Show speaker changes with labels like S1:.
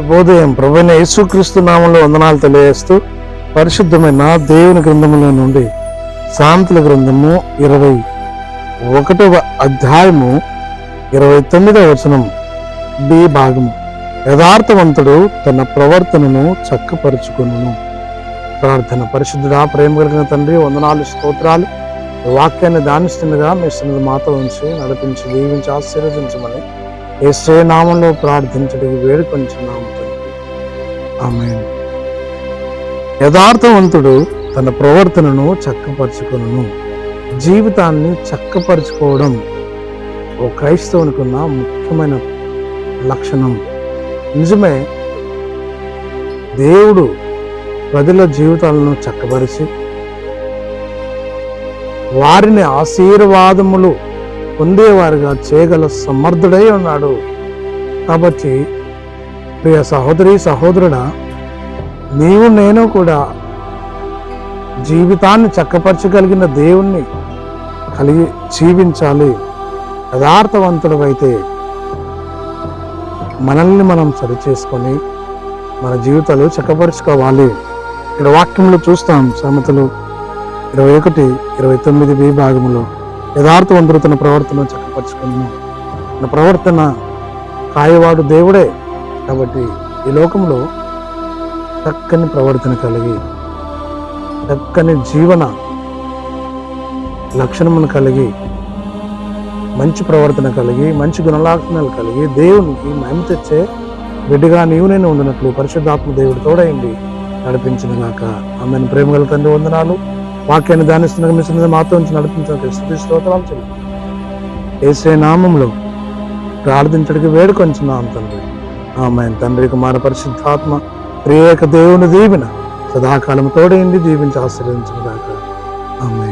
S1: శుభోదయం ప్రభుత్వ యేసుక్రీస్తు నామంలో వందనాలు తెలియజేస్తూ పరిశుద్ధమైన దేవుని గ్రంథములో నుండి శాంతుల గ్రంథము ఇరవై ఒకటవ అధ్యాయము ఇరవై తొమ్మిదవ వచనం బి భాగము. యథార్థవంతుడు తన ప్రవర్తనను చక్కపరుచుకును ప్రార్థన పరిశుద్ధుడా ప్రేమ కలిగిన తండ్రి వందనాలు స్తోత్రాలు వాక్యాన్ని దానిస్తుండగా మీ సన్నిధి మాతో ఉంచి నడిపించి దీవించి ఆశీర్వదించమని ఏసే నామంలో ప్రార్థించడానికి వేడుకొంచున్నాము ఆమె యథార్థవంతుడు తన ప్రవర్తనను చక్కపరుచుకును జీవితాన్ని చక్కపరుచుకోవడం ఓ క్రైస్తవునికి ఉన్న ముఖ్యమైన లక్షణం. నిజమే దేవుడు ప్రజల జీవితాలను చక్కపరిచి వారిని ఆశీర్వాదములు పొందేవారుగా చేయగల సమర్థుడై ఉన్నాడు. కాబట్టి ప్రియ సహోదరి సహోదరుడా నీవు నేను కూడా జీవితాన్ని చక్కపరచగలిగిన దేవుణ్ణి కలిగి జీవించాలి. యథార్థవంతుడు అయితే మనల్ని మనం సరిచేసుకొని మన జీవితాలు చక్కపరుచుకోవాలి. ఇక్కడ వాక్యంలో చూస్తాం సమతలు ఇరవై ఒకటి ఇరవై తొమ్మిది బి భాగంలో యథార్థవంతుడు తన ప్రవర్తన చక్కపరుచుకున్నాను. తన ప్రవర్తన కాయవాడు దేవుడే కాబట్టి ఈ లోకంలో చక్కని ప్రవర్తన కలిగి చక్కని జీవన లక్షణమును కలిగి మంచి ప్రవర్తన కలిగి మంచి గుణలక్షణాలు కలిగి దేవునికి మహిమ తెచ్చే బిడ్డగా నీవు నేను ఉండినట్లు పరిశుద్ధాత్మ దేవుడు తోడైంది నడిపించిన గాక ఆమెను. ప్రేమగల తండ్రి వందనాలు. వాక్యాన్ని ధ్యానిస్తున్న మిషన్ మాతో నుంచి నడిపించిన స్థుతి స్తోత్రాలు చెల్లి. ఏసే నామంలో ప్రార్థించడానికి వేడుకొంచున్నాం తండ్రి. ఆమె తండ్రి కుమార పరిశుద్ధాత్మ ప్రియేక దేవుని దీవిన సదాకాలం తోడైంది దీవించి ఆశ్రయించిన దాకా ఆమె